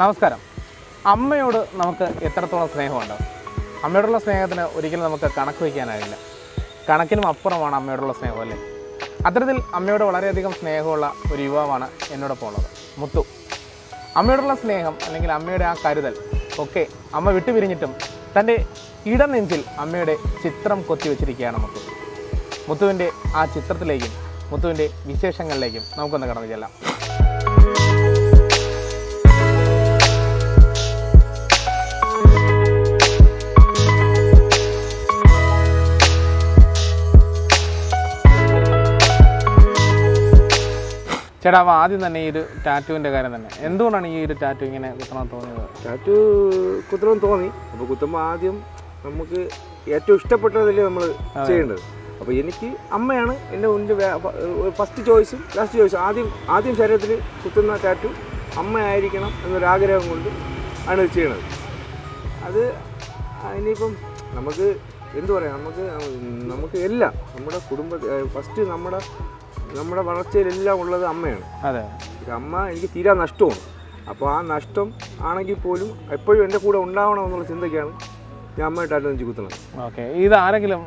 നമസ്കാരം. അമ്മയോട് നമുക്ക് എത്രത്തോളം സ്നേഹമുണ്ട്? അമ്മയോടുള്ള സ്നേഹത്തിന് ഒരിക്കലും നമുക്ക് കണക്ക് വയ്ക്കാനാവില്ല. കണക്കിനും അപ്പുറമാണ് അമ്മയോടുള്ള സ്നേഹം അല്ലേ? അത്തരത്തിൽ അമ്മയോട് വളരെയധികം സ്നേഹമുള്ള ഒരു യുവാവാണ് എന്നോടൊപ്പം ഉള്ളത് മുത്തു. അമ്മയോടുള്ള സ്നേഹം അല്ലെങ്കിൽ അമ്മയുടെ ആ കരുതൽ ഒക്കെ അമ്മ വിട്ടുപിരിഞ്ഞിട്ടും തന്റെ ഇടനെഞ്ചിൽ അമ്മയുടെ ചിത്രം കൊത്തിവെച്ചിരിക്കുകയാണ് മുത്തു. മുത്തുവിന്റെ ആ ചിത്രത്തിലേക്കും മുത്തുവിന്റെ വിശേഷങ്ങളിലേക്കും നമുക്കൊന്ന് കടന്നു ചെല്ലാം. ചേട്ടാ അപ്പോൾ ആദ്യം തന്നെ ഈ ഒരു ടാറ്റുവിന്റെ കാര്യം തന്നെ. എന്തുകൊണ്ടാണ് ഈ ഒരു ടാറ്റു ഇങ്ങനെ കുത്തണം തോന്നിയത്? ടാറ്റു കുത്തണം തോന്നി. അപ്പോൾ കുത്തുമ്പോൾ ആദ്യം നമുക്ക് ഏറ്റവും ഇഷ്ടപ്പെട്ടതല്ലേ നമ്മൾ ചെയ്യേണ്ടത്. അപ്പോൾ എനിക്ക് അമ്മയാണ് എന്റെ മുന്നിൽ ഫസ്റ്റ് ചോയ്സും ലാസ്റ്റ് ചോയ്സും ആദ്യം ആദ്യം ശരീരത്തിൽ കുത്തുന്ന ടാറ്റു അമ്മയായിരിക്കണം എന്നൊരാഗ്രഹം കൊണ്ട് ആണ് ഇത് ചെയ്യണത്. അത് ഇനിയിപ്പം നമുക്ക് എന്തു പറയാം നമുക്ക് നമുക്ക് എല്ലാം നമ്മുടെ കുടുംബ ഫസ്റ്റ് നമ്മുടെ നമ്മുടെ വളർച്ചയിലെല്ലാം ഉള്ളത് അമ്മയാണ്. അതെ. അമ്മ എനിക്ക് തീരാ നഷ്ടമാണ്. അപ്പോൾ ആ നഷ്ടം ആണെങ്കിൽ പോലും എപ്പോഴും എന്റെ കൂടെ ഉണ്ടാവണം എന്നുള്ള ചിന്തയ്ക്കാണ് ഞാൻ അമ്മയായിട്ടായിട്ട് നെഞ്ചു കുത്തുന്നത്. ഓക്കെ. ഇത് ആരെങ്കിലും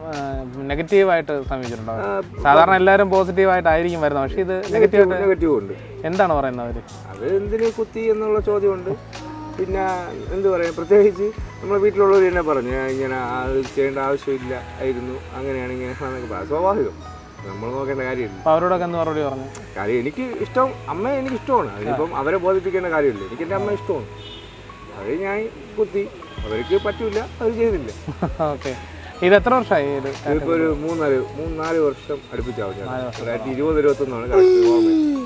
നെഗറ്റീവായിട്ട് സമീപിച്ചിട്ടുണ്ടോ? സാധാരണ എല്ലാവരും പോസിറ്റീവായിട്ടായിരിക്കും വരുന്നത്. പക്ഷേ ഇത് നെഗറ്റീവ് നെഗറ്റീവ് ഉണ്ട് എന്താണ് പറയുന്നത് അവർ അത് എന്തിനു കുത്തി എന്നുള്ള ചോദ്യമുണ്ട്. പിന്നെ എന്ത് പറയാം? പ്രത്യേകിച്ച് നമ്മളെ വീട്ടിലുള്ളവർ തന്നെ പറഞ്ഞു "ഞാൻ ഇങ്ങനെ അത് ചെയ്യേണ്ട ആവശ്യമില്ല ആയിരുന്നു അങ്ങനെയാണ് ഇങ്ങനെ സ്വാഭാവികം. നമ്മൾ നോക്കേണ്ട കാര്യമില്ല. അപ്പോൾ അവരോടൊക്കെ എന്ന് മറുപടി പറഞ്ഞു? കാര്യം എനിക്ക് ഇഷ്ടം അമ്മ എനിക്ക് ഇഷ്ടമാണ് അതിനിപ്പം അവരെ ബോധിപ്പിക്കേണ്ട കാര്യമില്ല. എനിക്ക് എന്റെ അമ്മ ഇഷ്ടമാണ്. അത് ഞാൻ കുത്തി. അവർക്ക് പറ്റൂല അവർ ചെയ്തില്ല. ഓക്കെ. ഇത് എത്ര വർഷമായി ഇത് ഇതിപ്പോൾ ഒരു മൂന്നാൽ മൂന്നാൽ വർഷം അടുപ്പിച്ചാവും ഞാൻ രണ്ടായിരത്തി ഇരുപത് ഇരുപത്തൊന്നാണ്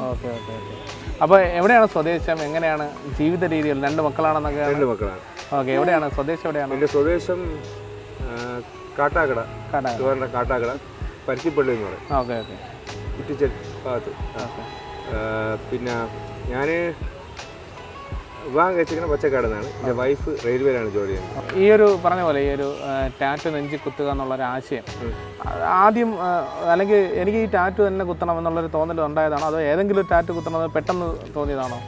ഓക്കെ ഓക്കെ ഓക്കെ. അപ്പോൾ എവിടെയാണ് സ്വദേശം? എങ്ങനെയാണ് ജീവിത രീതികൾ രണ്ട് മക്കളാണെന്നൊക്കെ രണ്ട് മക്കളാണ്. ഓക്കെ എവിടെയാണ്? സ്വദേശം എവിടെയാണ്? എന്റെ സ്വദേശം കാട്ടാക്കട. കാട്ടാക്കട. കാട്ടാക്കട. പരുത്തിപ്പള്ളി എന്ന് പറയും ഓക്കെ ഓക്കെ. കുറ്റിച്ചൽ ഭാഗത്ത്. പിന്നെ ഞാൻ വിവാഹം കഴിച്ചിരിക്കുന്ന പച്ചക്കാടെന്നാണ്. എന്റെ വൈഫ് റെയിൽവേയിലാണ് ജോലി ചെയ്യുന്നത്. ഈ ഒരു പറഞ്ഞ പോലെ ഈ ഒരു ടാറ്റു നെഞ്ചി കുത്തുക എന്നുള്ള ഒരു ആശയം ആദ്യം അല്ലെങ്കിൽ എനിക്ക് ഈ ടാറ്റു തന്നെ കുത്തണം എന്നുള്ളൊരു തോന്നൽ ഉണ്ടായതാണോ? അതോ ഏതെങ്കിലും ടാറ്റു കുത്തണം പെട്ടെന്ന് തോന്നിയതാണോ?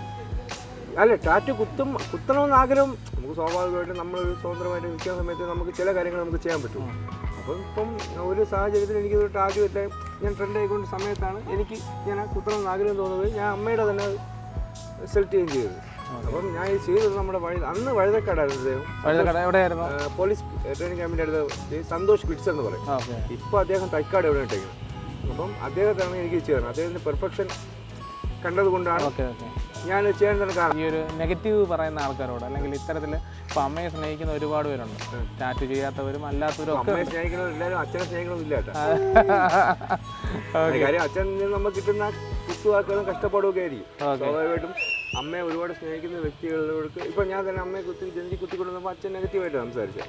അല്ല ടാറ്റു കുത്തും കുത്തണമെന്ന് ആഗ്രഹം നമുക്ക് സ്വാഭാവികമായിട്ടും നമ്മൾ സ്വതന്ത്രമായിട്ട് നിൽക്കുന്ന സമയത്ത് നമുക്ക് ചില കാര്യങ്ങൾ നമുക്ക് ചെയ്യാൻ പറ്റും. അപ്പം ഇപ്പം ഒരു സാഹചര്യത്തിൽ എനിക്ക് ഒരു ടാർഗറ്റ് ഇല്ല ഞാൻ ട്രെൻഡ് ആയിക്കൊണ്ട് സമയത്താണ് എനിക്ക് ഞാൻ ആ കുത്തണമെന്ന് ആഗ്രഹം തോന്നുന്നത്. ഞാൻ അമ്മയുടെ തന്നെ സെലക്ട് ചെയ്യുകയും ചെയ്തു. അപ്പം ഞാൻ ഈ ചെയ്തത് നമ്മുടെ വഴി അന്ന് വഴുതക്കാടായിരുന്നു പോലീസ് ട്രെയിനിങ് ക്യാമ്പിന്റെ അടുത്ത് സന്തോഷ് കിഡ്സ് എന്ന് പറയും. ഇപ്പോൾ അദ്ദേഹം തൈക്കാട് എവിടെ ഇട്ടേക്കുന്നത്? അപ്പം അദ്ദേഹത്താണ് എനിക്ക് ചെയ്യുന്നത് അദ്ദേഹത്തിന്റെ പെർഫെക്ഷൻ കണ്ടതുകൊണ്ടാണ് ഓക്കെ ഓക്കെ. ഞാൻ കാരണം ഈ ഒരു നെഗറ്റീവ് പറയുന്ന ആൾക്കാരോട് അല്ലെങ്കിൽ ഇത്തരത്തിൽ ഇപ്പം അമ്മയെ സ്നേഹിക്കുന്ന ഒരുപാട് പേരുണ്ട്. ടാറ്റു ചെയ്യാത്തവരും അല്ലാത്തവരും ഒക്കെ അമ്മയെ എല്ലാവരും അച്ഛനെ സ്നേഹിക്കണമെന്നില്ല കാര്യം അച്ഛൻ നമുക്ക് കിട്ടുന്ന കുത്തുവാക്കുകളും കഷ്ടപ്പാടുമൊക്കെ ആയിരിക്കും. സ്വാഭാവികമായിട്ടും അമ്മയെ ഒരുപാട് സ്നേഹിക്കുന്ന വ്യക്തികളിലേക്ക് ഇപ്പം ഞാൻ തന്നെ അമ്മയെ കുത്തി ജനിച്ച് കുത്തിക്കൊണ്ടുവന്നപ്പോൾ അച്ഛൻ നെഗറ്റീവായിട്ട് സംസാരിച്ചു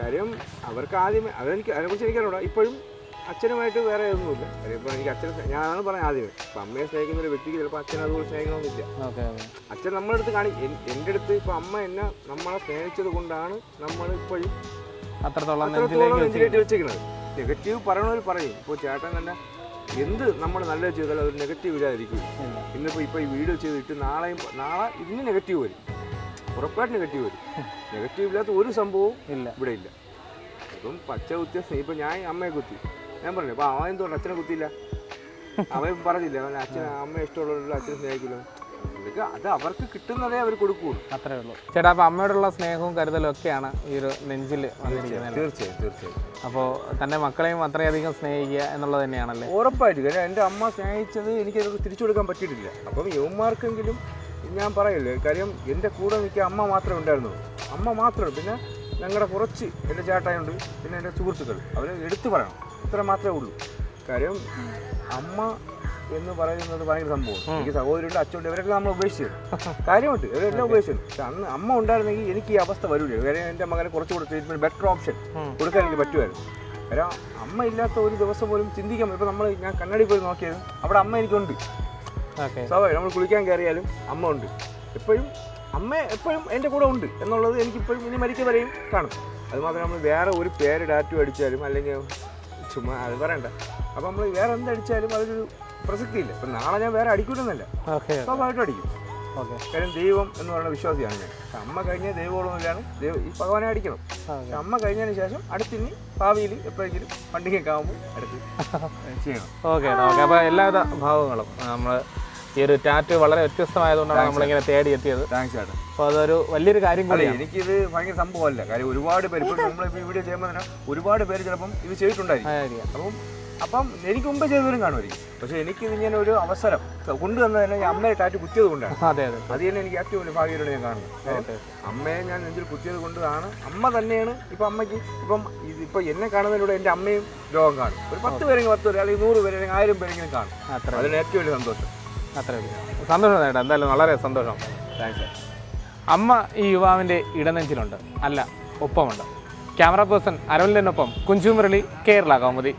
കാര്യം അവർക്ക് ആദ്യമേ അതെനിക്ക് അതിനെക്കുറിച്ച് എനിക്കറിയാം ഇപ്പോഴും അച്ഛനുമായിട്ട് വേറെ ഒന്നുമില്ല. ഇപ്പം എനിക്ക് അച്ഛൻ സ്നേ- ഞാനാണ് പറഞ്ഞത് ആദ്യമേ. ഇപ്പം അമ്മയെ സ്നേഹിക്കുന്ന ഒരു വ്യക്തിക്ക് ചിലപ്പോൾ അച്ഛൻ അതുപോലെ സ്നേഹിക്കണമെന്നില്ല ഓക്കെ അച്ഛൻ നമ്മുടെ അടുത്ത് കാണി എൻ- എന്റെ അടുത്ത് ഇപ്പം അമ്മ എന്നെ നമ്മളെ സ്നേഹിച്ചത് കൊണ്ടാണ് നമ്മൾ ഇപ്പോഴും അത്രത്തോളം അത്രത്തോളം നെഞ്ചിലേക്ക് നെഞ്ചിലേറ്റ് വെച്ചിരിക്കുന്നത്. നെഗറ്റീവ് പറയണവർ പറയും. ഇപ്പോൾ ചേട്ടൻ തന്നെ എന്ത് നമ്മൾ നല്ലത് ചെയ്താലും അതൊരു നെഗറ്റീവ് ഇല്ലാതിരിക്കും. ഇല്ല. ഇന്നിപ്പോൾ ഇപ്പോൾ ഈ വീഡിയോ ചെയ്തിട്ട് നാളെയും നാളെ ഇതിന് നെഗറ്റീവ് വരും. ഉറപ്പായിട്ട് നെഗറ്റീവ് വരും. നെഗറ്റീവ് ഇല്ലാത്ത ഒരു സംഭവവും ഇല്ല. ഇവിടെ ഇല്ല. ഇപ്പം പച്ച കുത്തിയ സ്നേഹം ഇപ്പം ഞാൻ അമ്മയെ കുത്തി. ഞാൻ പറഞ്ഞു അപ്പോൾ അവൻ എന്തുകൊണ്ട് അച്ഛനെ കുത്തിയില്ല. അവൻ പറഞ്ഞില്ല അവൻ അച്ഛൻ അമ്മ ഇഷ്ടമുള്ളവരുടെ അച്ഛനെ സ്നേഹിക്കില്ല. അത് അവർക്ക് കിട്ടുന്നതേ അവർ കൊടുക്കുള്ളൂ അത്രേ ഉള്ളൂ. ചേട്ടാ അപ്പോൾ അമ്മയോടുള്ള സ്നേഹവും കരുതലും ഒക്കെയാണ് ഈ ഒരു നെഞ്ചിൽ വന്നിരിക്കുന്നത് തീർച്ചയായും തീർച്ചയായും. അപ്പോൾ തന്റെ മക്കളെയും അത്രയധികം സ്നേഹിക്കുക എന്നുള്ളത് തന്നെയാണല്ലേ? ഉറപ്പായിട്ട്. കാരണം എന്റെ അമ്മ സ്നേഹിച്ചത് എനിക്ക് തിരിച്ചു കൊടുക്കാൻ പറ്റിയിട്ടില്ല. അപ്പം യവന്മാർക്കെങ്കിലും ഞാൻ പറയല്ലേ കാര്യം എന്റെ കൂടെ നിൽക്കാൻ അമ്മ മാത്രമേ ഉണ്ടായിരുന്നുള്ളൂ. അമ്മ മാത്രമേ പിന്നെ ഞങ്ങളുടെ കുറച്ച് എന്റെ ചേട്ടായുണ്ട് പിന്നെ എന്റെ സുഹൃത്തുക്കൾ. അവർ എടുത്തു പറയണം. ഇത്ര മാത്രമേ ഉള്ളൂ. കാര്യം അമ്മ എന്ന് പറയുന്നത് ഭയങ്കര സംഭവം. എനിക്ക് സഹോദരിയുണ്ട് അച്ഛനുണ്ട് ഇവരൊക്കെ നമ്മൾ ഉപേക്ഷിച്ചത്. കാര്യമുണ്ട് ഇവരെല്ലാം ഉപേക്ഷിച്ചു പക്ഷെ അന്ന് അമ്മ ഉണ്ടായിരുന്നെങ്കിൽ എനിക്ക് ഈ അവസ്ഥ വരില്ല കാര്യം എന്റെ മകനെ കുറച്ചുകൂടെ ട്രീറ്റ്മെന്റ് ബെറ്റർ ഓപ്ഷൻ. കൊടുക്കാൻ എനിക്ക് പറ്റുമായിരുന്നു. കാരണം അമ്മ ഇല്ലാത്ത ഒരു ദിവസം പോലും ചിന്തിക്കാൻ ഇപ്പം നമ്മൾ ഞാൻ കണ്ണാടി പോയി നോക്കിയത് അവിടെ അമ്മ എനിക്കുണ്ട്. സ്വാഭാവികം നമ്മൾ കുളിക്കാൻ കയറിയാലും അമ്മ ഉണ്ട്. എപ്പോഴും അമ്മ എപ്പോഴും എന്റെ കൂടെ ഉണ്ട് എന്നുള്ളത് എനിക്കിപ്പോഴും ഇനി മരിക്കുന്നവരെയും വരെയും കാണും അതുമാത്രം നമ്മൾ വേറെ ഒരു പേര് ഡാറ്റു അടിച്ചാലും അല്ലെങ്കിൽ ചുമ്മാ അത് പറയണ്ട. അപ്പൊ നമ്മൾ വേറെ എന്തടിച്ചാലും അതൊരു പ്രസക്തിയില്ല. ഇപ്പം നാളെ ഞാൻ വേറെ അടിക്കൂലെന്നല്ല. സ്വാഭാവികമായിട്ടും അടിക്കും. ഓക്കെ. കാര്യം ദൈവം എന്ന് പറയുന്ന വിശ്വാസിയാണ് ഞാൻ. അമ്മ കഴിഞ്ഞ ദൈവങ്ങളൊന്നുമില്ലാണ് ദൈവം ഈ ഭഗവാനെ അടിക്കണം. അമ്മ കഴിഞ്ഞതിന് ശേഷം അടുത്തിനി ഭാവിയിൽ എപ്പോഴെങ്കിലും വണ്ടിക്കൊക്കെ ആകുമ്പോൾ അടുത്ത് ചെയ്യണം. Okay okay. അപ്പോൾ എല്ലാവിധ ഭാവങ്ങളും നമ്മൾ ഈ ഒരു ടാറ്റ് വളരെ വ്യത്യസ്തമായതുകൊണ്ടാണ് നമ്മളിങ്ങനെ തേടി എത്തിയത് താങ്ക്സ് ചേട്ടാ അപ്പോൾ അതൊരു വലിയൊരു കാര്യം കൂടി എനിക്കിത് ഭയങ്കര സംഭവമല്ല. കാര്യം ഒരുപാട് പേര് ഇപ്പം നമ്മൾ ഈ വീഡിയോ ചെയ്യുമ്പോൾ തന്നെ ഒരുപാട് പേര് ചിലപ്പം ഇത് ചെയ്തിട്ടുണ്ടായിരിക്കും. ആയിരിക്കാം. അപ്പം അപ്പം എനിക്ക് മുമ്പ് ചെയ്തവരും കാണുമായിരിക്കും. പക്ഷേ എനിക്ക് ഇങ്ങനെ ഒരു അവസരം കൊണ്ടുവന്നത് തന്നെ അമ്മയെ ടാറ്റ് കുത്തിയത് കൊണ്ടാണ്. അതെ അതെ അത്. തന്നെ എനിക്ക് ഏറ്റവും വലിയ ഭാഗ്യമായിട്ട് ഞാൻ കാണുന്നത് അമ്മയെ ഞാൻ നെഞ്ചിൽ കുത്തിയത് കൊണ്ടാണ് അമ്മ തന്നെയാണ് ഇപ്പം അമ്മയ്ക്ക് ഇപ്പം ഇപ്പൊ എന്നെ കാണുന്നതിലൂടെ എന്റെ അമ്മയും രോഗം കാണും. ഒരു പത്ത് പേരെങ്കിലും പത്ത് പേര് അല്ലെങ്കിൽ നൂറ് പേരെങ്കിലും ആയിരം പേരെങ്കിലും കാണും. അതിന് ഏറ്റവും വലിയ സന്തോഷം. അത്രേ സന്തോഷം ചേട്ടാ എന്തായാലും വളരെ സന്തോഷം. താങ്ക്സ് അമ്മ ഈ യുവാവിന്റെ ഇടനെഞ്ചിലുണ്ട്. അല്ല ഒപ്പമുണ്ട്. ക്യാമറ പേഴ്സൺ അരവിന്ദനൊപ്പം കുഞ്ചുമുരളി കേരള കൗമുദി.